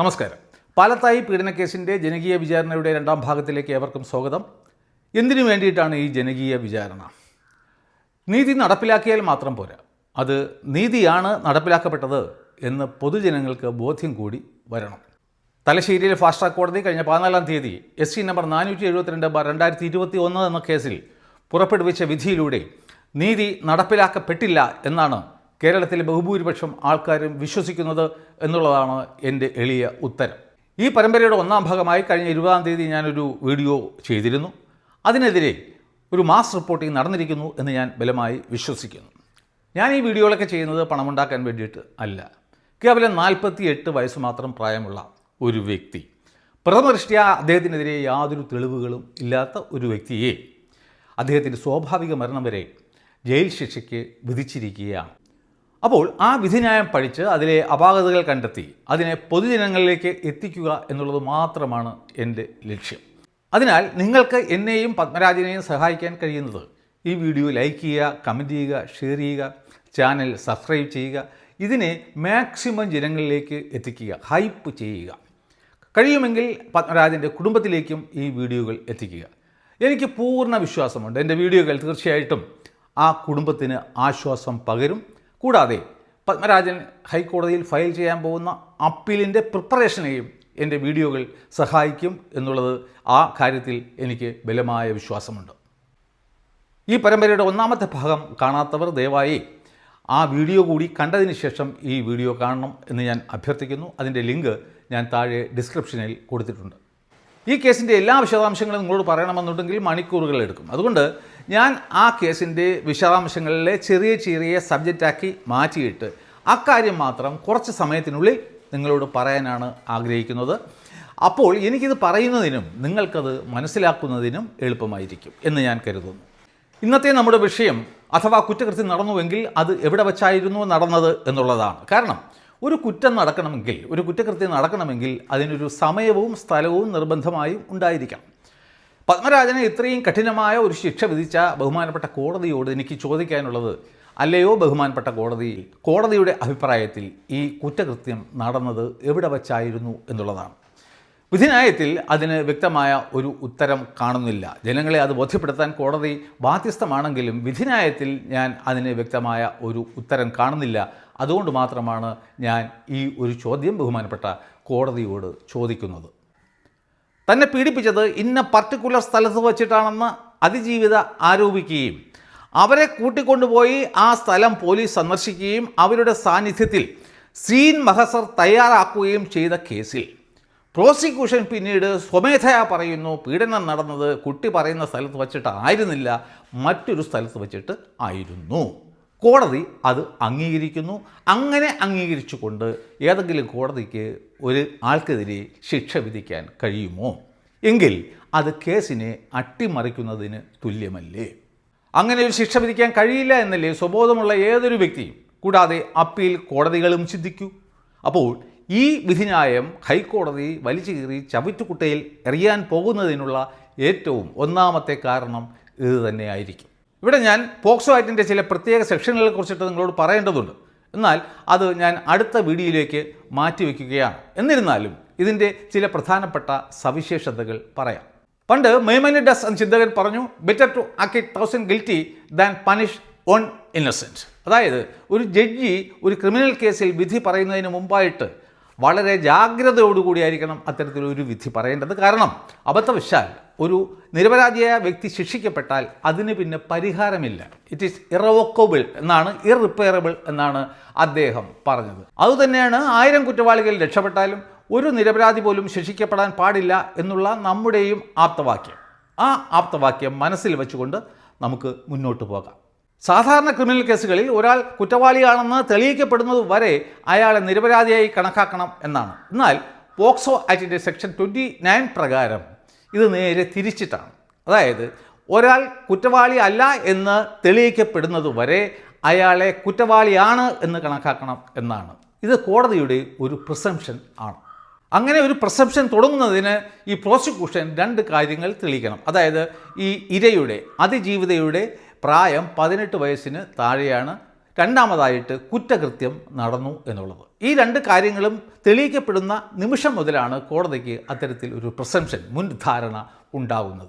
നമസ്കാരം. പാലത്തായി പീഡനക്കേസിന്റെ ജനകീയ വിചാരണയുടെ രണ്ടാം ഭാഗത്തിലേക്ക് ഏവർക്കും സ്വാഗതം. എന്തിനു വേണ്ടിയിട്ടാണ് ഈ ജനകീയ വിചാരണ? നീതി നടപ്പിലാക്കിയാൽ മാത്രം പോരാ. അത് നീതിയാണ് നടപ്പിലാക്കപ്പെട്ടത് എന്ന് പൊതുജനങ്ങൾക്ക് ബോധ്യം കൂടി വരണം. തലശ്ശേരിയിലെ ഫാസ്റ്റ് ട്രാക്ക് കോടതി കഴിഞ്ഞ പതിനാലാം തീയതി എസ് സി നമ്പർ നാനൂറ്റി എഴുപത്തിരണ്ട് ബാർ രണ്ടായിരത്തി ഇരുപത്തി ഒന്ന് എന്ന കേസിൽ പുറപ്പെടുവിച്ച വിധിയിലൂടെ നീതി നടപ്പിലാക്കപ്പെട്ടില്ല എന്നാണ് കേരളത്തിലെ ബഹുഭൂരിപക്ഷം ആൾക്കാരും വിശ്വസിക്കുന്നത് എന്നുള്ളതാണ് എന്റെ എളിയ ഉത്തരം. ഈ പരമ്പരയുടെ ഒന്നാം ഭാഗമായി കഴിഞ്ഞ ഇരുപതാം തീയതി ഞാനൊരു വീഡിയോ ചെയ്തിരുന്നു. അതിനെതിരെ ഒരു മാസ് റിപ്പോർട്ടിംഗ് നടന്നിരിക്കുന്നു എന്ന് ഞാൻ ബലമായി വിശ്വസിക്കുന്നു. ഞാൻ ഈ വീഡിയോകളൊക്കെ ചെയ്യുന്നത് പണമുണ്ടാക്കാൻ വേണ്ടിയിട്ട് അല്ല. കേവലം നാൽപ്പത്തി എട്ട് വയസ്സ് മാത്രം പ്രായമുള്ള ഒരു വ്യക്തി. പ്രഥമദൃഷ്ട്യാ അദ്ദേഹത്തിനെതിരെ യാതൊരു തെളിവുകളും ഇല്ലാത്ത ഒരു വ്യക്തിയെ അദ്ദേഹത്തിന്റെ സ്വാഭാവിക മരണം വരെ ജയിൽ ശിക്ഷയ്ക്ക് വിധിച്ചിരിക്കുകയാണ്. അപ്പോൾ ആ വിധിന്യായം പഠിച്ച് അതിലെ അപാകതകൾ കണ്ടെത്തി അതിനെ പൊതുജനങ്ങളിലേക്ക് എത്തിക്കുക എന്നുള്ളത് മാത്രമാണ് എന്റെ ലക്ഷ്യം. അതിനാൽ നിങ്ങൾക്ക് എന്നെയും പത്മരാജനെയും സഹായിക്കാൻ കഴിയുന്നത് ഈ വീഡിയോ ലൈക്ക് ചെയ്യുക കമന്റ് ചെയ്യുക ഷെയർ ചെയ്യുക ചാനൽ സബ്സ്ക്രൈബ് ചെയ്യുക ഇതിനെ മാക്സിമം ജനങ്ങളിലേക്ക് എത്തിക്കുക ഹൈപ്പ് ചെയ്യുക. കഴിയുമെങ്കിൽ പത്മരാജന്റെ കുടുംബത്തിലേക്കും ഈ വീഡിയോകൾ എത്തിക്കുക. എനിക്ക് പൂർണ വിശ്വാസമുണ്ട്. എന്റെ വീഡിയോകൾ തീർച്ചയായിട്ടും ആ കുടുംബത്തിന് ആശ്വാസം പകരും. കൂടാതെ പത്മരാജൻ ഹൈക്കോടതിയിൽ ഫയൽ ചെയ്യാൻ പോകുന്ന അപ്പീലിന്റെ പ്രിപ്പറേഷനെയും എന്റെ വീഡിയോകൾ സഹായിക്കും എന്നുള്ളത് ആ കാര്യത്തിൽ എനിക്ക് ബലമായ വിശ്വാസമുണ്ട്. ഈ പരമ്പരയുടെ ഒന്നാമത്തെ ഭാഗം കാണാത്തവർ ദയവായി ആ വീഡിയോ കൂടി കണ്ടതിന് ശേഷം ഈ വീഡിയോ കാണണം എന്ന് ഞാൻ അഭ്യർത്ഥിക്കുന്നു. അതിന്റെ ലിങ്ക് ഞാൻ താഴെ ഡിസ്ക്രിപ്ഷനിൽ കൊടുത്തിട്ടുണ്ട്. ഈ കേസിന്റെ എല്ലാ വിശദാംശങ്ങളും നിങ്ങളോട് പറയണമെന്നുണ്ടെങ്കിൽ മണിക്കൂറുകൾ എടുക്കും. അതുകൊണ്ട് ഞാൻ ആ കേസിന്റെ വിശദാംശങ്ങളിലെ ചെറിയ ചെറിയ സബ്ജക്റ്റാക്കി മാറ്റിയിട്ട് അക്കാര്യം മാത്രം കുറച്ച് സമയത്തിനുള്ളിൽ നിങ്ങളോട് പറയാനാണ് ആഗ്രഹിക്കുന്നത്. അപ്പോൾ എനിക്കിത് പറയുന്നതിനും നിങ്ങൾക്കത് മനസ്സിലാക്കുന്നതിനും എളുപ്പമായിരിക്കും എന്ന് ഞാൻ കരുതുന്നു. ഇന്നത്തെ നമ്മുടെ വിഷയം അഥവാ കുറ്റകൃത്യം നടന്നുവെങ്കിൽ അത് എവിടെ വച്ചായിരുന്നു നടന്നത് എന്നുള്ളതാണ്. കാരണം ഒരു കുറ്റം നടക്കണമെങ്കിൽ ഒരു കുറ്റകൃത്യം നടക്കണമെങ്കിൽ അതിനൊരു സമയവും സ്ഥലവും നിർബന്ധമായും ഉണ്ടായിരിക്കണം. പത്മരാജനെ ഇത്രയും കഠിനമായ ഒരു ശിക്ഷ വിധിച്ച ബഹുമാനപ്പെട്ട കോടതിയോട് എനിക്ക് ചോദിക്കാനുള്ളത് അല്ലയോ ബഹുമാനപ്പെട്ട കോടതി കോടതിയുടെ അഭിപ്രായത്തിൽ ഈ കുറ്റകൃത്യം നടന്നത് എവിടെ വച്ചായിരുന്നു എന്നുള്ളതാണ്. വിധിന്യായത്തിൽ അതിന് വ്യക്തമായ ഒരു ഉത്തരം കാണുന്നില്ല. ജനങ്ങളെ അത് ബോധ്യപ്പെടുത്താൻ കോടതി ബാധ്യസ്ഥമാണെങ്കിലും വിധിന്യായത്തിൽ ഞാൻ അതിന് വ്യക്തമായ ഒരു ഉത്തരം കാണുന്നില്ല. അതുകൊണ്ട് മാത്രമാണ് ഞാൻ ഈ ഒരു ചോദ്യം ബഹുമാനപ്പെട്ട കോടതിയോട് ചോദിക്കുന്നത്. തന്നെ പീഡിപ്പിച്ചത് ഇന്ന പർട്ടിക്കുലർ സ്ഥലത്ത് വച്ചിട്ടാണെന്ന് അതിജീവിത ആരോപിക്കുകയും അവരെ കൂട്ടിക്കൊണ്ടുപോയി ആ സ്ഥലം പോലീസ് സന്ദർശിക്കുകയും അവരുടെ സാന്നിധ്യത്തിൽ സീൻ മഹസർ തയ്യാറാക്കുകയും ചെയ്ത കേസിൽ. പ്രോസിക്യൂഷൻ പിന്നീട് സ്വമേധയാ പറയുന്നു പീഡനം നടന്നത് കുട്ടി പറയുന്ന സ്ഥലത്ത് വച്ചിട്ട് ആയിരുന്നില്ല മറ്റൊരു സ്ഥലത്ത് വച്ചിട്ട് ആയിരുന്നു. കോടതി അത് അംഗീകരിക്കുന്നു. അങ്ങനെ അംഗീകരിച്ചുകൊണ്ട് ഏതെങ്കിലും കോടതിക്ക് ഒരു ആൾക്കെതിരെ ശിക്ഷ വിധിക്കാൻ കഴിയുമോ? എങ്കിൽ അത് കേസിനെ അട്ടിമറിക്കുന്നതിന് തുല്യമല്ലേ? അങ്ങനെ ഒരു ശിക്ഷ വിധിക്കാൻ കഴിയില്ല എന്നല്ലേ സ്വബോധമുള്ള ഏതൊരു വ്യക്തിയും. കൂടാതെ അപ്പീൽ കോടതികളും ചിന്തിക്കൂ. അപ്പോൾ ഈ വിധിന്യായം ഹൈക്കോടതി വലിച്ചു കീറി ചവിറ്റുകുട്ടയിൽ എറിയാൻ പോകുന്നതിനുള്ള ഏറ്റവും ഒന്നാമത്തെ കാരണം ഇത് തന്നെയായിരിക്കും. ഇവിടെ ഞാൻ പോക്സോ ആക്ടിന്റെ ചില പ്രത്യേക സെക്ഷനുകളെ കുറിച്ചിട്ട് നിങ്ങളോട് പറയേണ്ടതുണ്ട്. എന്നാൽ അത് ഞാൻ അടുത്ത വീഡിയോയിലേക്ക് മാറ്റിവെക്കുകയാണ് എന്നിരുന്നാലും ഇതിന്റെ ചില പ്രധാനപ്പെട്ട സവിശേഷതകൾ പറയാം. പണ്ട് മെയ്മനിഡസ് എന്ന ചിന്തകൻ പറഞ്ഞു better to acquit thousand guilty than punish one innocent അതായത് ഒരു ജഡ്ജി ഒരു ക്രിമിനൽ കേസിൽ വിധി പറയുന്നതിന് മുമ്പായിട്ട് വളരെ ജാഗ്രതയോടുകൂടിയായിരിക്കണം അത്തരത്തിലൊരു വിധി പറയേണ്ടത്. കാരണം അബദ്ധവശാൽ ഒരു നിരപരാധിയായ വ്യക്തി ശിക്ഷിക്കപ്പെട്ടാൽ അതിന് പിന്നെ പരിഹാരമില്ല. ഇറ്റ് ഈസ് ഇറവോക്കബിൾ എന്നാണ് ഇറിപ്പയറബിൾ എന്നാണ് അദ്ദേഹം പറഞ്ഞത്. അതുതന്നെയാണ് ആയിരം കുറ്റവാളികൾ രക്ഷപ്പെട്ടാലും ഒരു നിരപരാധി പോലും ശിക്ഷിക്കപ്പെടാൻ പാടില്ല എന്നുള്ള നമ്മുടെയും ആപ്തവാക്യം. ആ ആപ്തവാക്യം മനസ്സിൽ വെച്ചുകൊണ്ട് നമുക്ക് മുന്നോട്ട് പോകാം. സാധാരണ ക്രിമിനൽ കേസുകളിൽ ഒരാൾ കുറ്റവാളിയാണെന്ന് തെളിയിക്കപ്പെടുന്നത് വരെ അയാളെ നിരപരാധിയായി കണക്കാക്കണം എന്നാണ്. എന്നാൽ പോക്സോ ആക്ടിന്റെ സെക്ഷൻ ട്വന്റി നയൻ പ്രകാരം ഇത് നേരെ തിരിച്ചിട്ടാണ്. അതായത് ഒരാൾ കുറ്റവാളി അല്ല എന്ന് തെളിയിക്കപ്പെടുന്നത് വരെ അയാളെ കുറ്റവാളിയാണ് എന്ന് കണക്കാക്കണം എന്നാണ്. ഇത് കോടതിയുടെ ഒരു പ്രിസംഷൻ ആണ്. അങ്ങനെ ഒരു പ്രസംഷൻ തുടങ്ങുന്നതിന് ഈ പ്രോസിക്യൂഷൻ രണ്ട് കാര്യങ്ങൾ തെളിയിക്കണം. അതായത് ഈ ഇരയുടെ അതിജീവിതയുടെ പ്രായം പതിനെട്ട് വയസ്സിന് താഴെയാണ് രണ്ടാമതായിട്ട് കുറ്റകൃത്യം നടന്നു എന്നുള്ളത്. ഈ രണ്ട് കാര്യങ്ങളും തെളിയിക്കപ്പെടുന്ന നിമിഷം മുതലാണ് കോടതിക്ക് അത്തരത്തിൽ ഒരു പ്രസംഷൻ മുൻധാരണ ഉണ്ടാകുന്നത്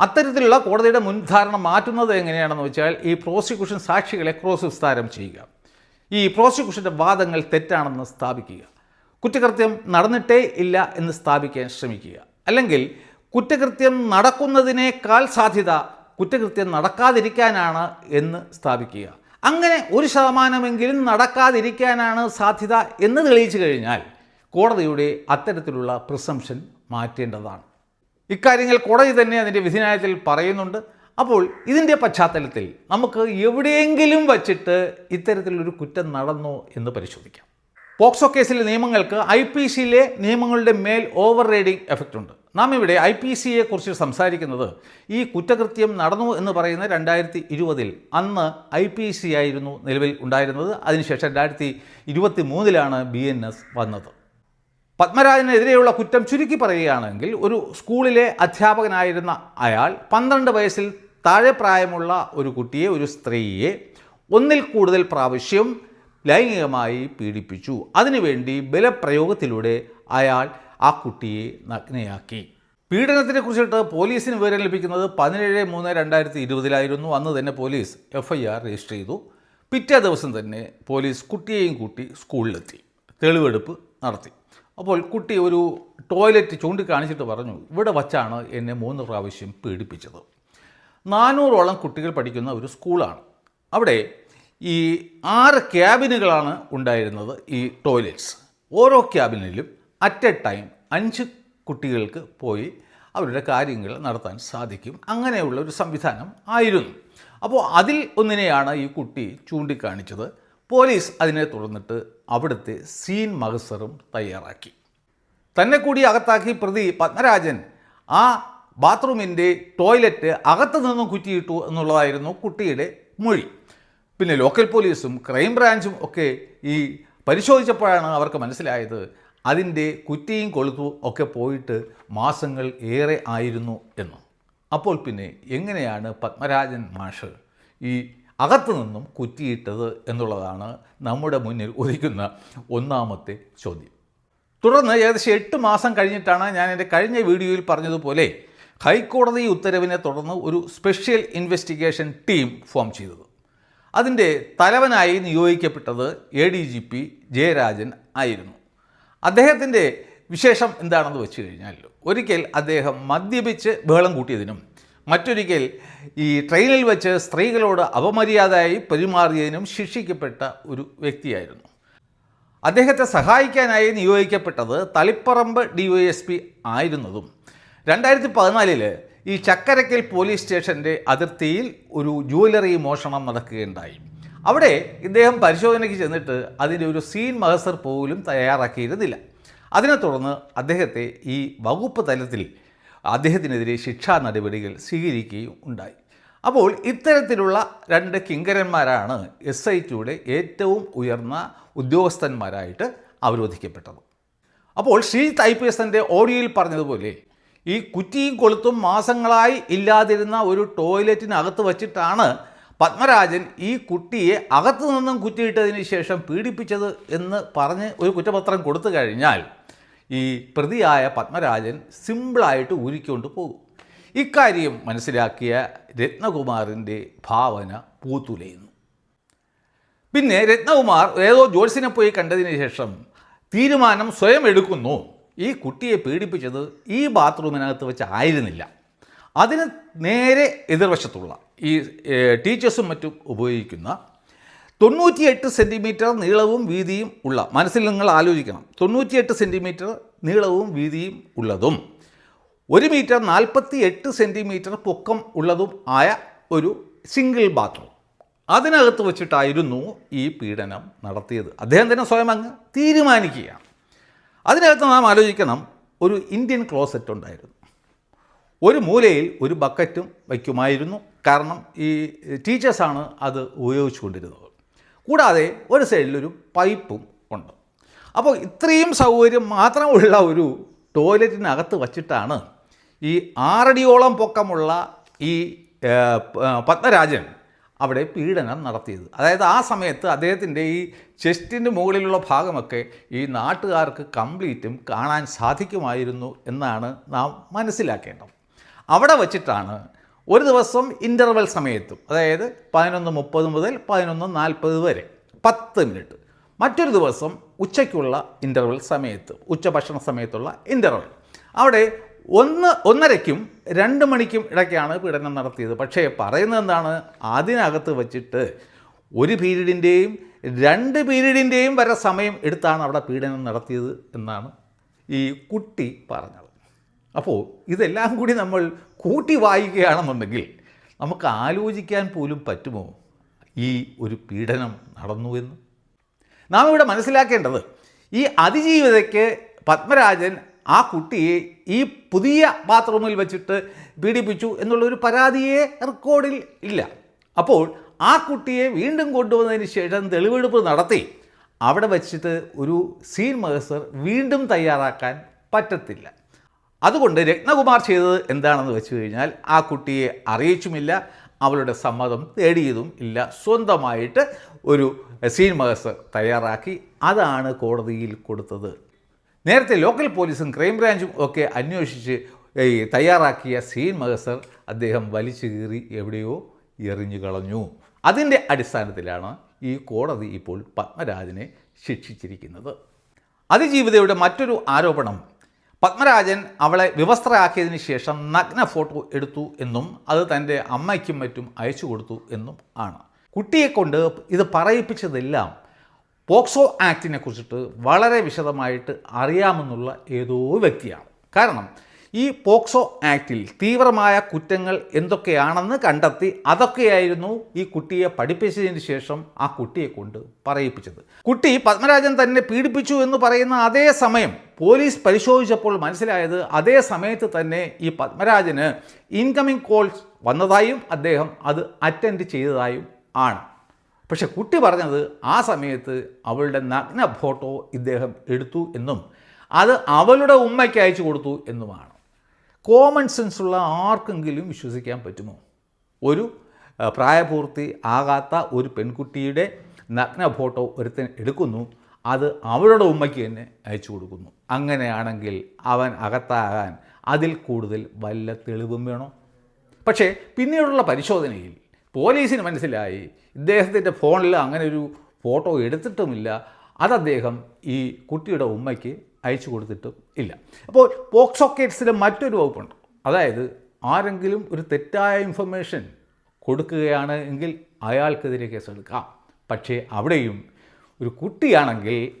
അത്തരത്തിലുള്ള കോടതിയുടെ മുൻധാരണ മാറ്റുന്നത് എങ്ങനെയാണെന്ന് വെച്ചാൽ ഈ പ്രോസിക്യൂഷൻ സാക്ഷികളെ ക്രോസ് വിസ്താരം ചെയ്യുക. ഈ പ്രോസിക്യൂഷന്റെ വാദങ്ങൾ തെറ്റാണെന്ന് സ്ഥാപിക്കുക. കുറ്റകൃത്യം നടന്നിട്ടേ ഇല്ല എന്ന് സ്ഥാപിക്കാൻ ശ്രമിക്കുക. അല്ലെങ്കിൽ കുറ്റകൃത്യം നടക്കുന്നതിനേക്കാൾ സാധ്യത കുറ്റകൃത്യം നടക്കാതിരിക്കാനാണ് എന്ന് സ്ഥാപിക്കുക. അങ്ങനെ ഒരു ശതമാനമെങ്കിലും നടക്കാതിരിക്കാനാണ് സാധ്യത എന്ന് തെളിയിച്ചു കഴിഞ്ഞാൽ കോടതിയുടെ അത്തരത്തിലുള്ള പ്രിസംഷൻ മാറ്റേണ്ടതാണ്. ഇക്കാര്യങ്ങൾ കോടതി തന്നെ അതിന്റെ വിധിന്യായത്തിൽ പറയുന്നുണ്ട്. അപ്പോൾ ഇതിന്റെ പശ്ചാത്തലത്തിൽ നമുക്ക് എവിടെയെങ്കിലും വച്ചിട്ട് ഇത്തരത്തിലൊരു കുറ്റം നടന്നോ എന്ന് പരിശോധിക്കാം. പോക്സോ കേസിലെ നിയമങ്ങൾക്ക് ഐ പി സിയിലെ നിയമങ്ങളുടെ മേൽ ഓവർ റൈഡിംഗ് എഫക്റ്റ് ഉണ്ട് നാം ഇവിടെ ഐ പി സിയെ കുറിച്ച് സംസാരിക്കുന്നത് ഈ കുറ്റകൃത്യം നടന്നു എന്ന് പറയുന്ന രണ്ടായിരത്തി ഇരുപതിൽ അന്ന് ഐ പി സി ആയിരുന്നു നിലവിൽ ഉണ്ടായിരുന്നത്. അതിനുശേഷം രണ്ടായിരത്തി ഇരുപത്തി മൂന്നിലാണ് ബി എൻ എസ് വന്നത്. പത്മരാജനെതിരെയുള്ള കുറ്റം ചുരുക്കി പറയുകയാണെങ്കിൽ ഒരു സ്കൂളിലെ അധ്യാപകനായിരുന്ന അയാൾ പന്ത്രണ്ട് വയസ്സിൽ താഴെ പ്രായമുള്ള ഒരു കുട്ടിയെ ഒരു സ്ത്രീയെ ഒന്നിൽ കൂടുതൽ പ്രാവശ്യം ലൈംഗികമായി പീഡിപ്പിച്ചു. അതിനുവേണ്ടി ബലപ്രയോഗത്തിലൂടെ അയാൾ ആ കുട്ടിയെ നഗ്നയാക്കി. പീഡനത്തിനെ കുറിച്ചിട്ട് പോലീസിന് വിവരം ലഭിക്കുന്നത് പതിനേഴ് മൂന്ന് രണ്ടായിരത്തി ഇരുപതിലായിരുന്നു. അന്ന് തന്നെ police F I R register ചെയ്തു. പിറ്റേ ദിവസം തന്നെ പോലീസ് കുട്ടിയെയും കൂട്ടി സ്കൂളിലെത്തി. തെളിവെടുപ്പ് നടത്തി. അപ്പോൾ കുട്ടി ഒരു ടോയ്ലറ്റ് ചൂണ്ടിക്കാണിച്ചിട്ട് പറഞ്ഞു ഇവിടെ വച്ചാണ് എന്നെ മൂന്ന് പ്രാവശ്യം പീഡിപ്പിച്ചത്. നാനൂറോളം കുട്ടികൾ പഠിക്കുന്ന ഒരു സ്കൂളാണ്. അവിടെ ഈ ആറ് ക്യാബിനുകളാണ് ഉണ്ടായിരുന്നത് ഈ ടോയ്ലറ്റ്സ്. ഓരോ ക്യാബിനിലും അറ്റ് എ ടൈം അഞ്ച് കുട്ടികൾക്ക് പോയി അവരുടെ കാര്യങ്ങൾ നടത്താൻ സാധിക്കും. അങ്ങനെയുള്ള ഒരു സംവിധാനം ആയിരുന്നു. അപ്പോൾ അതിൽ ഒന്നിനെയാണ് ഈ കുട്ടി ചൂണ്ടിക്കാണിച്ചത്. പോലീസ് അതിനെ തുടർന്നിട്ട് അവിടുത്തെ സീൻ മഹസറും തയ്യാറാക്കി. തന്നെ കൂടി അകത്താക്കി പ്രതി പത്മരാജൻ ആ ബാത്റൂമിന്റെ ടോയ്ലറ്റ് അകത്തു നിന്നും കുറ്റിയിട്ടു എന്നുള്ളതായിരുന്നു കുട്ടിയുടെ മൊഴി. പിന്നെ ലോക്കൽ പോലീസും ക്രൈം ബ്രാഞ്ചും ഒക്കെ ഈ പരിശോധിച്ചപ്പോഴാണ് അവർക്ക് മനസ്സിലായത് അതിന്റെ കുറ്റിയും കൊളുത്തും ഒക്കെ പോയിട്ട് മാസങ്ങൾ ഏറെ ആയിരുന്നു എന്ന്. അപ്പോൾ പിന്നെ എങ്ങനെയാണ് പത്മരാജൻ മാഷ് ഈ അകത്തു നിന്നും കുറ്റിയിട്ടത് എന്നുള്ളതാണ് നമ്മുടെ മുന്നിൽ ഉദിക്കുന്ന ഒന്നാമത്തെ ചോദ്യം. തുടർന്ന് ഏകദേശം എട്ട് മാസം കഴിഞ്ഞിട്ടാണ് ഞാൻ എന്റെ കഴിഞ്ഞ വീഡിയോയിൽ പറഞ്ഞതുപോലെ ഹൈക്കോടതി ഉത്തരവിനെ തുടർന്ന് ഒരു സ്പെഷ്യൽ ഇൻവെസ്റ്റിഗേഷൻ ടീം ഫോം ചെയ്തത്. അതിന്റെ തലവനായി നിയോഗിക്കപ്പെട്ടത് A D G P Jayarajan ആയിരുന്നു. അദ്ദേഹത്തിന്റെ വിശേഷം എന്താണെന്ന് വെച്ച് കഴിഞ്ഞാൽ ഒരിക്കൽ അദ്ദേഹം മദ്യപിച്ച് ബഹളം കൂട്ടിയതിനും മറ്റൊരിക്കൽ ഈ ട്രെയിനിൽ വെച്ച് സ്ത്രീകളോട് അപമര്യാദയായി പെരുമാറിയതിനും ശിക്ഷിക്കപ്പെട്ട ഒരു വ്യക്തിയായിരുന്നു. അദ്ദേഹത്തെ സഹായിക്കാനായി നിയോഗിക്കപ്പെട്ടത് Thaliparamba D Y S P ആയിരുന്നതും രണ്ടായിരത്തി പതിനാലിൽ ഈ ചക്കരക്കൽ പോലീസ് സ്റ്റേഷന്റെ അതിർത്തിയിൽ ഒരു ജുവലറി മോഷണം നടക്കുകയുണ്ടായി. അവിടെ ഇദ്ദേഹം പരിശോധനയ്ക്ക് ചെന്നിട്ട് അതിന്റെ ഒരു സീൻ മഹസർ പോലും തയ്യാറാക്കിയിരുന്നില്ല. അതിനെ തുടർന്ന് അദ്ദേഹത്തെ ഈ വകുപ്പ് തലത്തിൽ അദ്ദേഹത്തിനെതിരെ ശിക്ഷാ നടപടികൾ സ്വീകരിക്കുകയും ഉണ്ടായി. അപ്പോൾ ഇത്തരത്തിലുള്ള രണ്ട് കിങ്കരന്മാരാണ് എസ് ഐ ടിയുടെ ഏറ്റവും ഉയർന്ന ഉദ്യോഗസ്ഥന്മാരായിട്ട് അവരോധിക്കപ്പെട്ടത്. അപ്പോൾ ശ്രീ ഐ പി ഓഡിയോയിൽ പറഞ്ഞതുപോലെ ഈ കുറ്റിയും കൊളുത്തും മാസങ്ങളായി ഇല്ലാതിരുന്ന ഒരു ടോയ്ലറ്റിനകത്ത് വച്ചിട്ടാണ് പത്മരാജൻ ഈ കുട്ടിയെ അകത്തു നിന്നും കുറ്റിയിട്ടതിന് ശേഷം പീഡിപ്പിച്ചത് എന്ന് പറഞ്ഞ് ഒരു കുറ്റപത്രം കൊടുത്തു കഴിഞ്ഞാൽ ഈ പ്രതിയായ പത്മരാജൻ സിമ്പിളായിട്ട് ഊരിക്കൊണ്ട് പോകും. ഇക്കാര്യം മനസ്സിലാക്കിയ രത്നകുമാറിന്റെ ഭാവന പൂത്തുലയുന്നു. പിന്നെ രത്നകുമാർ ഏതോ ജോത്സ്യനെ പോയി കണ്ടതിന് ശേഷം തീരുമാനം സ്വയം എടുക്കുന്നു ഈ കുട്ടിയെ പീഡിപ്പിച്ചത് ഈ ബാത്റൂമിനകത്ത് വെച്ച് ആയിരുന്നില്ല. അതിന് നേരെ എതിർവശത്തുള്ള ഈ ടീച്ചേഴ്സും മറ്റും ഉപയോഗിക്കുന്ന തൊണ്ണൂറ്റിയെട്ട് സെന്റിമീറ്റർ നീളവും വീതിയും ഉള്ള മനസ്സിൽ നിങ്ങൾ ആലോചിക്കണം. തൊണ്ണൂറ്റിയെട്ട് സെന്റിമീറ്റർ നീളവും വീതിയും ഉള്ളതും ഒരു മീറ്റർ നാൽപ്പത്തി എട്ട് സെന്റിമീറ്റർ പൊക്കം ഉള്ളതും ആയ ഒരു സിംഗിൾ ബാത്റൂം അതിനകത്ത് വെച്ചിട്ടായിരുന്നു ഈ പീഡനം നടത്തിയത്. അദ്ദേഹം തന്നെ സ്വയം അങ്ങ് തീരുമാനിക്കുകയാണ്. അതിനകത്ത് നാം ആലോചിക്കണം ഒരു ഇന്ത്യൻ ക്ലോസറ്റ് ഉണ്ടായിരുന്നു. ഒരു മൂലയിൽ ഒരു ബക്കറ്റും വയ്ക്കുമായിരുന്നു. കാരണം ഈ ടീച്ചേഴ്സാണ് അത് ഉപയോഗിച്ചുകൊണ്ടിരുന്നത് കൂടാതെ ഒരു സൈഡിലൊരു പൈപ്പും ഉണ്ട്. അപ്പോൾ ഇത്രയും സൗകര്യം മാത്രമുള്ള ഒരു ടോയ്ലറ്റിനകത്ത് വച്ചിട്ടാണ് ഈ ആറടിയോളം പൊക്കമുള്ള ഈ പത്മരാജൻ അവിടെ പീഡനം നടത്തിയത്. അതായത് ആ സമയത്ത് അദ്ദേഹത്തിന്റെ ഈ ചെസ്റ്റിന്റെ മുകളിലുള്ള ഭാഗമൊക്കെ ഈ നാട്ടുകാർക്ക് കംപ്ലീറ്റും കാണാൻ സാധിക്കുമായിരുന്നു എന്നാണ് നാം മനസ്സിലാക്കേണ്ടത്. അവിടെ വച്ചിട്ടാണ് ഒരു ദിവസം ഇന്റർവെൽ സമയത്തും അതായത് പതിനൊന്ന് മുപ്പത് മുതൽ പതിനൊന്ന് നാൽപ്പത് വരെ പത്ത് മിനിറ്റ് മറ്റൊരു ദിവസം ഉച്ചയ്ക്കുള്ള ഇന്റർവെൽ സമയത്ത് ഉച്ചഭക്ഷണ സമയത്തുള്ള ഇന്റർവെൽ. അവിടെ ഒന്ന് ഒന്നരയ്ക്കും രണ്ട് മണിക്കും ഇടയ്ക്കാണ് പീഡനം നടത്തിയത്. പക്ഷേ പറയുന്നത് എന്താണ് അതിനകത്ത് വച്ചിട്ട് ഒരു പീരീഡിന്റെയും രണ്ട് പീരീഡിന്റെയും വരെ സമയം എടുത്താണ് അവിടെ പീഡനം നടത്തിയത് എന്നാണ് ഈ കുട്ടി പറഞ്ഞത്. അപ്പോൾ ഇതെല്ലാം കൂടി നമ്മൾ കൂട്ടി വായിക്കുകയാണെന്നുണ്ടെങ്കിൽ നമുക്ക് ആലോചിക്കാൻ പോലും പറ്റുമോ ഈ ഒരു പീഡനം നടന്നു എന്ന്? നാം ഇവിടെ മനസ്സിലാക്കേണ്ടത് ഈ അതിജീവിതയ്ക്ക് പത്മരാജൻ ആ കുട്ടിയെ ഈ പുതിയ ബാത്റൂമിൽ വെച്ചിട്ട് പീഡിപ്പിച്ചു എന്നുള്ളൊരു പരാതിയെ റെക്കോർഡിൽ ഇല്ല. അപ്പോൾ ആ കുട്ടിയെ വീണ്ടും കൊണ്ടുവന്നതിന് ശേഷം തെളിവെടുപ്പ് നടത്തി. അവിടെ വെച്ചിട്ട് ഒരു സീൻ മഹസർ വീണ്ടും തയ്യാറാക്കാൻ പറ്റത്തില്ല. അതുകൊണ്ട് രത്നകുമാർ ചെയ്തത് എന്താണെന്ന് വെച്ച് കഴിഞ്ഞാൽ ആ കുട്ടിയെ അറിയിച്ചുമില്ല അവളുടെ സമ്മതം തേടിയതും ഇല്ല. സ്വന്തമായിട്ട് ഒരു സീൻ മഹസർ തയ്യാറാക്കി. അതാണ് കോടതിയിൽ കൊടുത്തത്. നേരത്തെ ലോക്കൽ പോലീസും ക്രൈംബ്രാഞ്ചും ഒക്കെ അന്വേഷിച്ച് തയ്യാറാക്കിയ സീൻ മഹസർ അദ്ദേഹം വലിച്ചു കീറി എവിടെയോ എറിഞ്ഞു കളഞ്ഞു. അതിന്റെ അടിസ്ഥാനത്തിലാണ് ഈ കോടതി ഇപ്പോൾ പത്മരാജനെ ശിക്ഷിച്ചിരിക്കുന്നത്. അതിജീവിതയുടെ മറ്റൊരു ആരോപണം പത്മരാജൻ അവളെ വിവസ്ത്രയാക്കിയതിന് ശേഷം നഗ്ന ഫോട്ടോ എടുത്തു എന്നും അത് തന്റെ അമ്മയ്ക്കും മറ്റും അയച്ചു കൊടുത്തു എന്നും ആണ്. കുട്ടിയെക്കൊണ്ട് ഇത് പറയിപ്പിച്ചതെല്ലാം പോക്സോ ആക്ടിനെ കുറിച്ചിട്ട് വളരെ വിശദമായിട്ട് അറിയാമെന്നുള്ള ഏതോ വ്യക്തിയാണ്. കാരണം ഈ പോക്സോ ആക്റ്റിൽ തീവ്രമായ കുറ്റങ്ങൾ എന്തൊക്കെയാണെന്ന് കണ്ടെത്തി അതൊക്കെയായിരുന്നു ഈ കുട്ടിയെ പഠിപ്പിച്ചതിന് ശേഷം ആ കുട്ടിയെ കൊണ്ട് പറയിപ്പിച്ചത്. കുട്ടി പത്മരാജൻ തന്നെ പീഡിപ്പിച്ചു എന്ന് പറയുന്ന അതേ സമയം പോലീസ് പരിശോധിച്ചപ്പോൾ മനസ്സിലായത് അതേ സമയത്ത് തന്നെ ഈ പത്മരാജന് ഇൻകമിംഗ് കോൾസ് വന്നതായും അദ്ദേഹം അത് അറ്റൻഡ് ചെയ്തതായും ആണ്. പക്ഷെ കുട്ടി പറഞ്ഞത് ആ സമയത്ത് അവളുടെ നഗ്ന ഫോട്ടോ ഇദ്ദേഹം എടുത്തു എന്നും അത് അവളുടെ ഉമ്മയ്ക്ക് അയച്ചു കൊടുത്തു എന്നുമാണ്. കോമൺ സെൻസുള്ള ആർക്കെങ്കിലും വിശ്വസിക്കാൻ പറ്റുമോ? ഒരു പ്രായപൂർത്തി ആകാത്ത ഒരു പെൺകുട്ടിയുടെ നഗ്ന ഫോട്ടോ ഒരുത്തൻ എടുക്കുന്നു അത് അവളുടെ ഉമ്മയ്ക്ക് തന്നെ അയച്ചു കൊടുക്കുന്നു. അങ്ങനെയാണെങ്കിൽ അവൻ അകത്താകാൻ അതിൽ കൂടുതൽ വല്ല തെളിവും വേണോ? പക്ഷേ പിന്നീടുള്ള പരിശോധനയിൽ പോലീസിന് മനസ്സിലായി. ഇദ്ദേഹത്തിന്റെ ഫോണിൽ അങ്ങനെ ഒരു ഫോട്ടോ എടുത്തിട്ടുമില്ല. അത് അദ്ദേഹം ഈ കുട്ടിയുടെ ഉമ്മയ്ക്ക് അയച്ചു കൊടുത്തിട്ടും ഇല്ല. അപ്പോൾ പോക്സോ കേസിലെ മറ്റൊരു വകുപ്പുണ്ട്. അതായത് ആരെങ്കിലും ഒരു തെറ്റായ ഇൻഫർമേഷൻ കൊടുക്കുകയാണ് എങ്കിൽ അയാൾക്കെതിരെ കേസെടുക്കാം. പക്ഷേ അവിടെയും ഒരു കുട്ടിയാണെങ്കിൽ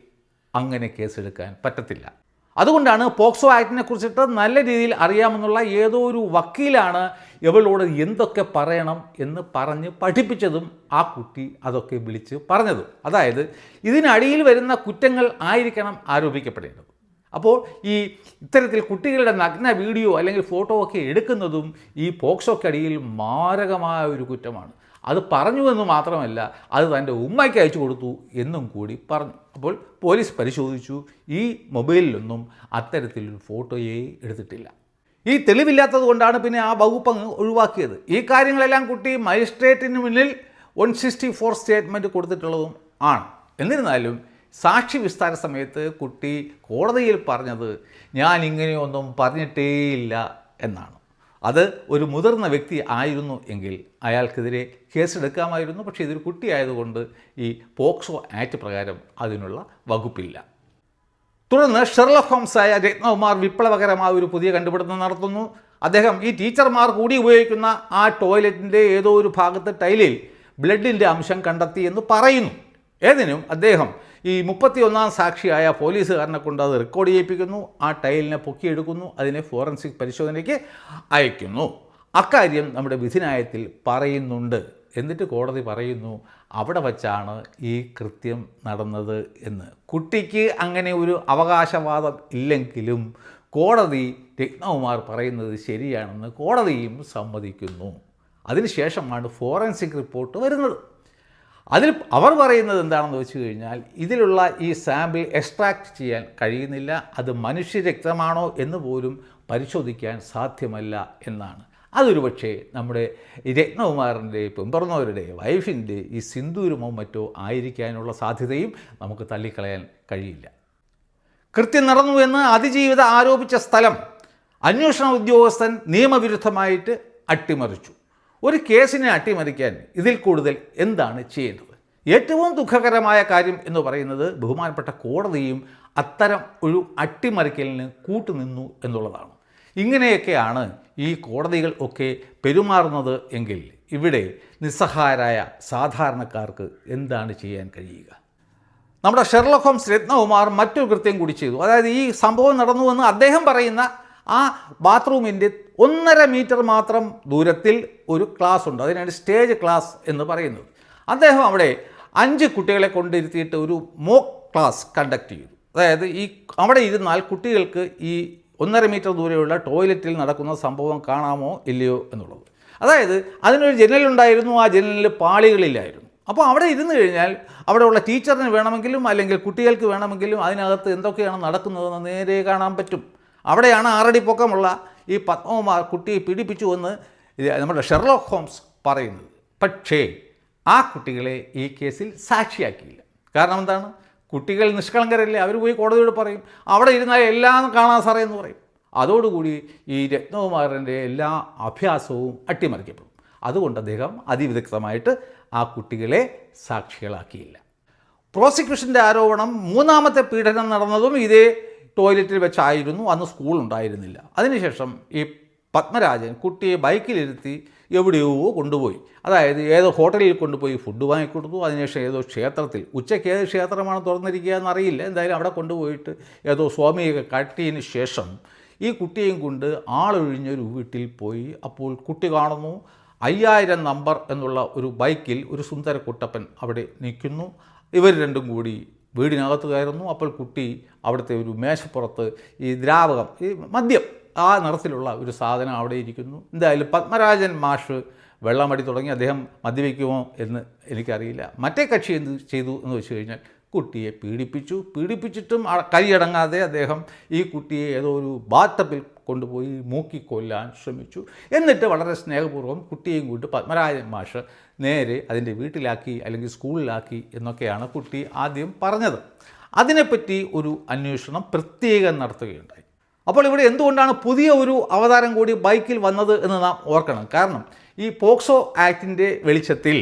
അങ്ങനെ കേസെടുക്കാൻ പറ്റത്തില്ല. അതുകൊണ്ടാണ് പോക്സോ ആക്ടിനെ കുറിച്ചിട്ട് നല്ല രീതിയിൽ അറിയാമെന്നുള്ള ഏതോ ഒരു വക്കീലാണ് ഇവളോട് എന്തൊക്കെ പറയണം എന്ന് പറഞ്ഞ് പഠിപ്പിച്ചതും ആ കുട്ടി അതൊക്കെ വിളിച്ച് പറഞ്ഞതും. അതായത് ഇതിനടിയിൽ വരുന്ന കുറ്റങ്ങൾ ആയിരിക്കണം ആരോപിക്കപ്പെടേണ്ടത്. അപ്പോൾ ഈ ഇത്തരത്തിൽ കുട്ടികളുടെ നഗ്ന വീഡിയോ അല്ലെങ്കിൽ ഫോട്ടോ ഒക്കെ എടുക്കുന്നതും ഈ പോക്സോക്കടിയിൽ മാരകമായ ഒരു കുറ്റമാണ്. അത് പറഞ്ഞു എന്ന് മാത്രമല്ല അത് തന്റെ ഉമ്മയ്ക്ക് അയച്ചു കൊടുത്തു എന്നും കൂടി പറഞ്ഞു. അപ്പോൾ പോലീസ് പരിശോധിച്ചു. ഈ മൊബൈലിലൊന്നും അത്തരത്തിലൊരു ഫോട്ടോയെ എടുത്തിട്ടില്ല. ഈ തെളിവില്ലാത്തത് കൊണ്ടാണ് പിന്നെ ആ വകുപ്പ് ഒഴിവാക്കിയത്. ഈ കാര്യങ്ങളെല്ലാം കുട്ടി മജിസ്ട്രേറ്റിന് മുന്നിൽ വൺ സിക്സ്റ്റി ഫോർ സ്റ്റേറ്റ്മെന്റ് കൊടുത്തിട്ടുള്ളതും ആണ്. എന്നിരുന്നാലും സാക്ഷി വിസ്താര സമയത്ത് കുട്ടി കോടതിയിൽ പറഞ്ഞത് ഞാൻ ഇങ്ങനെയൊന്നും പറഞ്ഞിട്ടേയില്ല എന്നാണ്. അത് ഒരു മുതിർന്ന വ്യക്തി ആയിരുന്നു എങ്കിൽ അയാൾക്കെതിരെ കേസെടുക്കാമായിരുന്നു. പക്ഷേ ഇതൊരു കുട്ടിയായതുകൊണ്ട് ഈ പോക്സോ ആക്ട് പ്രകാരം അതിനുള്ള വകുപ്പില്ല. തുടർന്ന് ഷെർലക് ഹോംസായ രത്നകുമാർ വിപ്ലവകരമായ ഒരു പുതിയ കണ്ടുപിടുത്തം നടത്തുന്നു. അദ്ദേഹം ഈ ടീച്ചർമാർ കൂടി ഉപയോഗിക്കുന്ന ആ ടോയ്ലറ്റിന്റെ ഏതോ ഒരു ഭാഗത്ത് ടൈലിൽ ബ്ലഡിന്റെ അംശം കണ്ടെത്തി എന്ന് പറയുന്നു. ഏതിനും അദ്ദേഹം ഈ മുപ്പത്തിയൊന്നാം സാക്ഷിയായ പോലീസുകാരനെ കൊണ്ട് അത് റെക്കോർഡ് ചെയ്യിപ്പിക്കുന്നു. ആ ടൈലിനെ പൊക്കിയെടുക്കുന്നു. അതിനെ ഫോറൻസിക് പരിശോധനയ്ക്ക് അയക്കുന്നു. അക്കാര്യം നമ്മുടെ വിധിനായത്തിൽ പറയുന്നുണ്ട്. എന്നിട്ട് കോടതി പറയുന്നു അവിടെ വച്ചാണ് ഈ കൃത്യം നടന്നത് എന്ന്. കുട്ടിക്ക് അങ്ങനെ ഒരു അവകാശവാദം ഇല്ലെങ്കിലും കോടതി രത്നകുമാർ പറയുന്നത് ശരിയാണെന്ന് കോടതിയും സമ്മതിക്കുന്നു. അതിനുശേഷമാണ് ഫോറൻസിക് റിപ്പോർട്ട് വരുന്നത്. അതിൽ അവർ പറയുന്നത് എന്താണെന്ന് വെച്ച് കഴിഞ്ഞാൽ ഇതിലുള്ള ഈ സാമ്പിൾ എക്സ്ട്രാക്ട് ചെയ്യാൻ കഴിയുന്നില്ല അത് മനുഷ്യ രക്തമാണോ എന്ന് പോലും പരിശോധിക്കാൻ സാധ്യമല്ല എന്നാണ്. അതൊരു പക്ഷേ നമ്മുടെ രത്നകുമാറിന്റെ പിമ്പർന്നവരുടെ വൈഫിന്റെ ഈ സിന്ദൂരമോ മറ്റോ ആയിരിക്കാനുള്ള സാധ്യതയും നമുക്ക് തള്ളിക്കളയാൻ കഴിയില്ല. കൃത്യം നടന്നു എന്ന് അതിജീവിത ആരോപിച്ച സ്ഥലം അന്വേഷണ ഉദ്യോഗസ്ഥൻ നിയമവിരുദ്ധമായിട്ട് അട്ടിമറിച്ചു. ഒരു കേസിനെ അട്ടിമറിക്കാൻ ഇതിൽ കൂടുതൽ എന്താണ് ചെയ്യേണ്ടത്? ഏറ്റവും ദുഃഖകരമായ കാര്യം എന്ന് പറയുന്നത് ബഹുമാനപ്പെട്ട കോടതിയും അത്തരം ഒരു അട്ടിമറിക്കലിന് കൂട്ടുനിന്നു എന്നുള്ളതാണ്. ഇങ്ങനെയൊക്കെയാണ് ഈ കോടതികൾ ഒക്കെ പെരുമാറുന്നത് എങ്കിൽ ഇവിടെ നിസ്സഹായരായ സാധാരണക്കാർക്ക് എന്താണ് ചെയ്യാൻ കഴിയുക? നമ്മുടെ ഷെർലക് ഹോംസ് രത്നകുമാർ മറ്റൊരു കൃത്യം കൂടി ചെയ്തു. അതായത് ഈ സംഭവം നടന്നുവെന്ന് അദ്ദേഹം പറയുന്ന ആ ബാത്റൂമിന്റെ ഒന്നര മീറ്റർ മാത്രം ദൂരത്തിൽ ഒരു ക്ലാസ് ഉണ്ട്. അതിനാണ് സ്റ്റേജ് ക്ലാസ് എന്ന് പറയുന്നത്. അദ്ദേഹം അവിടെ അഞ്ച് കുട്ടികളെ കൊണ്ടിരുത്തിയിട്ട് ഒരു മോക്ക് ക്ലാസ് കണ്ടക്ട് ചെയ്തു. അതായത് ഈ അവിടെ ഇരുന്നാൽ കുട്ടികൾക്ക് ഈ ഒന്നര മീറ്റർ ദൂരെയുള്ള ടോയ്ലറ്റിൽ നടക്കുന്ന സംഭവം കാണാമോ ഇല്ലയോ എന്നുള്ളത്. അതായത് അതിനൊരു ജനലുണ്ടായിരുന്നു ആ ജനലിൽ പാളികളില്ലായിരുന്നു. അപ്പോൾ അവിടെ ഇരുന്ന് കഴിഞ്ഞാൽ അവിടെയുള്ള ടീച്ചറിന് വേണമെങ്കിലും അല്ലെങ്കിൽ കുട്ടികൾക്ക് വേണമെങ്കിലും അതിനകത്ത് എന്തൊക്കെയാണ് നടക്കുന്നതെന്ന് നേരെ കാണാൻ പറ്റും. അവിടെയാണ് ആറടി പൊക്കമുള്ള ഈ പത്മകുമാർ കുട്ടിയെ പീഡിപ്പിച്ചു എന്ന് നമ്മുടെ ഷെർലോക്ക് ഹോംസ് പറയുന്നത് പക്ഷേ ആ കുട്ടികളെ ഈ കേസിൽ സാക്ഷിയാക്കിയില്ല. കാരണം എന്താണ്? കുട്ടികൾ നിഷ്കളങ്കരല്ലേ? അവർ പോയി കോടതിയോട് പറയും. അവിടെ ഇരുന്നാൽ എല്ലാം കാണാൻ സാറേ എന്ന് പറയും. അതോടുകൂടി ഈ രത്നകുമാറിന്റെ എല്ലാ അഭ്യാസവും അട്ടിമറിക്കപ്പെടും. അതുകൊണ്ട് അദ്ദേഹം അതിവിദഗ്ധമായിട്ട് ആ കുട്ടികളെ സാക്ഷികളാക്കിയില്ല. പ്രോസിക്യൂഷന്റെ ആരോപണം മൂന്നാമത്തെ പീഡനം നടന്നതും ഇതേ ടോയ്ലറ്റിൽ വെച്ചായിരുന്നു അന്ന് സ്കൂൾ ഉണ്ടായിരുന്നില്ല. അതിനുശേഷം ഈ പത്മരാജൻ കുട്ടിയെ ബൈക്കിലിരുത്തി എവിടെയോ കൊണ്ടുപോയി. അതായത് ഏതോ ഹോട്ടലിൽ കൊണ്ടുപോയി ഫുഡ് വാങ്ങിക്കൊടുത്തു. അതിനുശേഷം ഏതോ ക്ഷേത്രത്തിൽ ഉച്ചയ്ക്ക് ഏത് ക്ഷേത്രമാണ് തുറന്നിരിക്കുക എന്നറിയില്ല. എന്തായാലും അവിടെ കൊണ്ടുപോയിട്ട് ഏതോ സ്വാമിയൊക്കെ കട്ടിയതിന് ശേഷം ഈ കുട്ടിയെയും കൊണ്ട് ആളൊഴിഞ്ഞൊരു വീട്ടിൽ പോയി. അപ്പോൾ കുട്ടി കാണുന്നു അയ്യായിരം നമ്പർ എന്നുള്ള ഒരു ബൈക്കിൽ ഒരു സുന്ദര കുട്ടപ്പൻ അവിടെ നിൽക്കുന്നു. ഇവർ രണ്ടും കൂടി വീടിനകത്ത് കയറുന്നു അപ്പോൾ കുട്ടി അവിടുത്തെ ഒരു മേശപ്പുറത്ത് ഈ ദ്രാവകം ഈ മദ്യം ആ നിറത്തിലുള്ള ഒരു സാധനം അവിടെ ഇരിക്കുന്നു. എന്തായാലും പത്മരാജൻ മാഷ് വെള്ളമടി തുടങ്ങി അദ്ദേഹം മദ്യപിക്കുമോ എന്ന് എനിക്കറിയില്ല. മറ്റേ കക്ഷി എന്ത് ചെയ്തു എന്ന് വെച്ച് കഴിഞ്ഞാൽ കുട്ടിയെ പീഡിപ്പിച്ചു. പീഡിപ്പിച്ചിട്ടും കൈയടങ്ങാതെ അദ്ദേഹം ഈ കുട്ടിയെ ഏതോ ഒരു ബാത്തപ്പിൽ കൊണ്ടുപോയി മൂക്കിക്കൊല്ലാൻ ശ്രമിച്ചു. എന്നിട്ട് വളരെ സ്നേഹപൂർവം കുട്ടിയെയും കൊണ്ട് പത്മരാജൻ മാഷ് നേരെ അതിന്റെ വീട്ടിലാക്കി അല്ലെങ്കിൽ സ്കൂളിലാക്കി എന്നൊക്കെയാണ് കുട്ടി ആദ്യം പറഞ്ഞത്. അതിനെപ്പറ്റി ഒരു അന്വേഷണം പ്രത്യേകം നടത്തുകയുണ്ടായി. അപ്പോൾ ഇവിടെ എന്തുകൊണ്ടാണ് പുതിയ ഒരു അവതാരം കൂടി ബൈക്കിൽ വന്നത് എന്ന് നാം ഓർക്കണം. കാരണം ഈ പോക്സോ ആക്ടിന്റെ വെളിച്ചത്തിൽ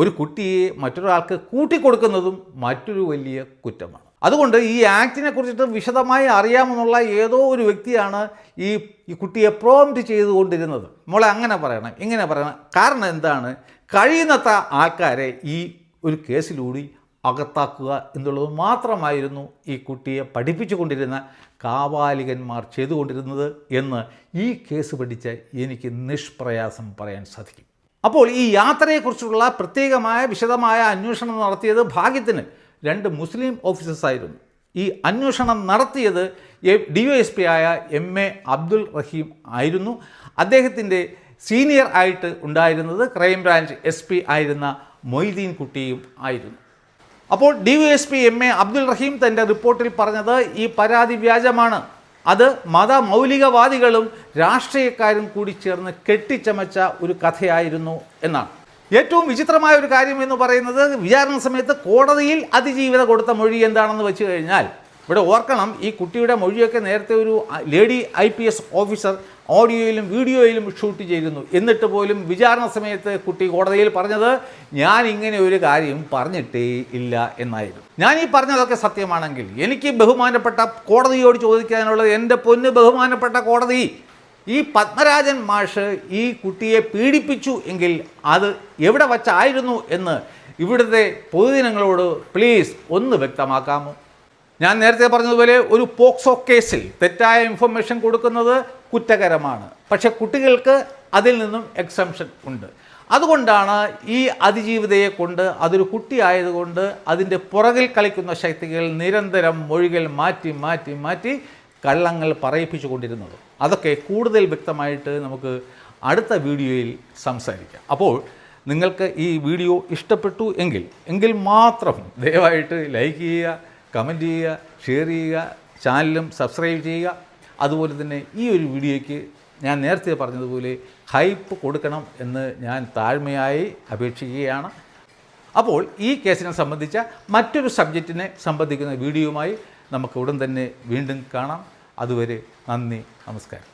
ഒരു കുട്ടിയെ മറ്റൊരാൾക്ക് കൂട്ടിക്കൊടുക്കുന്നതും മറ്റൊരു വലിയ കുറ്റമാണ്. അതുകൊണ്ട് ഈ ആക്ടിനെ കുറിച്ചിട്ട് വിശദമായി അറിയാമെന്നുള്ള ഏതോ ഒരു വ്യക്തിയാണ് ഈ ഈ കുട്ടിയെ പ്രോംറ്റ് ചെയ്തുകൊണ്ടിരുന്നത്. മോളെ അങ്ങനെ പറയണം ഇങ്ങനെ പറയണം. കാരണം എന്താണ്? കഴിയുന്നത്ര ആൾക്കാരെ ഈ ഒരു കേസിലൂടി അകത്താക്കുക എന്നുള്ളത് മാത്രമായിരുന്നു ഈ കുട്ടിയെ പഠിപ്പിച്ചു കൊണ്ടിരുന്ന കാവാലികന്മാർ ചെയ്തുകൊണ്ടിരുന്നത് എന്ന് ഈ കേസ് പഠിച്ച എനിക്ക് നിഷ്പ്രയാസം പറയാൻ സാധിക്കും. അപ്പോൾ ഈ യാത്രയെക്കുറിച്ചുള്ള പ്രത്യേകമായ വിശദമായ അന്വേഷണം നടത്തിയത് ഭാഗ്യത്തിന് രണ്ട് മുസ്ലിം ഓഫീസേഴ്സ് ആയിരുന്നു. ഈ അന്വേഷണം നടത്തിയത് ഡി വൈ എസ് പി ആയ എം എ അബ്ദുൽ റഹീം ആയിരുന്നു. അദ്ദേഹത്തിന്റെ സീനിയർ ആയിട്ട് ഉണ്ടായിരുന്നത് ക്രൈംബ്രാഞ്ച് എസ് പി ആയിരുന്ന മൊയ്തീൻ കുട്ടിയും ആയിരുന്നു. അപ്പോൾ D Y S P M A Abdul Rahim തന്റെ റിപ്പോർട്ടിൽ പറഞ്ഞത് ഈ പരാതി വ്യാജമാണ്. അത് മതമൗലികവാദികളും രാഷ്ട്രീയക്കാരും കൂടി ചേർന്ന് കെട്ടിച്ചമച്ച ഒരു കഥയായിരുന്നു എന്നാണ്. ഏറ്റവും വിചിത്രമായ ഒരു കാര്യം എന്ന് പറയുന്നത് വിചാരണ സമയത്ത് കോടതിയിൽ അതിജീവിത കൊടുത്ത മൊഴി എന്താണെന്ന് വെച്ച് കഴിഞ്ഞാൽ ഇവിടെ ഓർക്കണം ഈ കുട്ടിയുടെ മൊഴിയൊക്കെ നേരത്തെ ഒരു lady I P S officer ഓഡിയോയിലും വീഡിയോയിലും ഷൂട്ട് ചെയ്തിരുന്നു. എന്നിട്ട് പോലും വിചാരണ സമയത്ത് കുട്ടി കോടതിയിൽ പറഞ്ഞത് ഞാൻ ഇങ്ങനെ ഒരു കാര്യം പറഞ്ഞിട്ടേ ഇല്ല എന്നായിരുന്നു. ഞാൻ ഈ പറഞ്ഞതൊക്കെ സത്യമാണെങ്കിൽ എനിക്ക് ബഹുമാനപ്പെട്ട കോടതിയോട് ചോദിക്കാനുള്ളത് എന്റെ പൊന്ന് ബഹുമാനപ്പെട്ട കോടതി ഈ പത്മരാജൻ മാഷ് ഈ കുട്ടിയെ പീഡിപ്പിച്ചു എങ്കിൽ അത് എവിടെ വച്ചായിരുന്നു എന്ന് ഇവിടുത്തെ പൊതുജനങ്ങളോട് പ്ലീസ് ഒന്ന് വ്യക്തമാക്കാമോ? ഞാൻ നേരത്തെ പറഞ്ഞതുപോലെ ഒരു പോക്സോ കേസിൽ തെറ്റായ ഇൻഫർമേഷൻ കൊടുക്കുന്നത് കുറ്റകരമാണ്. പക്ഷെ കുട്ടികൾക്ക് അതിൽ നിന്നും എക്സംഷൻ ഉണ്ട്. അതുകൊണ്ടാണ് ഈ അതിജീവിതയെ കൊണ്ട് അതൊരു കുട്ടിയായതുകൊണ്ട് അതിന്റെ പുറകിൽ കളിക്കുന്ന ശക്തികൾ നിരന്തരം മൊഴികൾ മാറ്റി മാറ്റി മാറ്റി കള്ളങ്ങൾ പറയിപ്പിച്ചു കൊണ്ടിരുന്നത്. അതൊക്കെ കൂടുതൽ വ്യക്തമായിട്ട് നമുക്ക് അടുത്ത വീഡിയോയിൽ സംസാരിക്കാം. അപ്പോൾ നിങ്ങൾക്ക് ഈ വീഡിയോ ഇഷ്ടപ്പെട്ടു എങ്കിൽ എങ്കിൽ മാത്രം ദയവായിട്ട് ലൈക്ക് ചെയ്യുക കമന്റ് ചെയ്യുക ഷെയർ ചെയ്യുക ചാനലും സബ്സ്ക്രൈബ് ചെയ്യുക. അതുപോലെ തന്നെ ഈ ഒരു വീഡിയോയ്ക്ക് ഞാൻ നേരത്തെ പറഞ്ഞതുപോലെ ഹൈപ്പ് കൊടുക്കണം എന്ന് ഞാൻ താഴ്മയായി അപേക്ഷിക്കുകയാണ്. അപ്പോൾ ഈ കേസിനെ സംബന്ധിച്ച മറ്റൊരു സബ്ജക്റ്റിനെ സംബന്ധിക്കുന്ന വീഡിയോയുമായി നമുക്ക് ഉടൻ തന്നെ വീണ്ടും കാണാം. അതുവരെ നന്ദി നമസ്കാരം.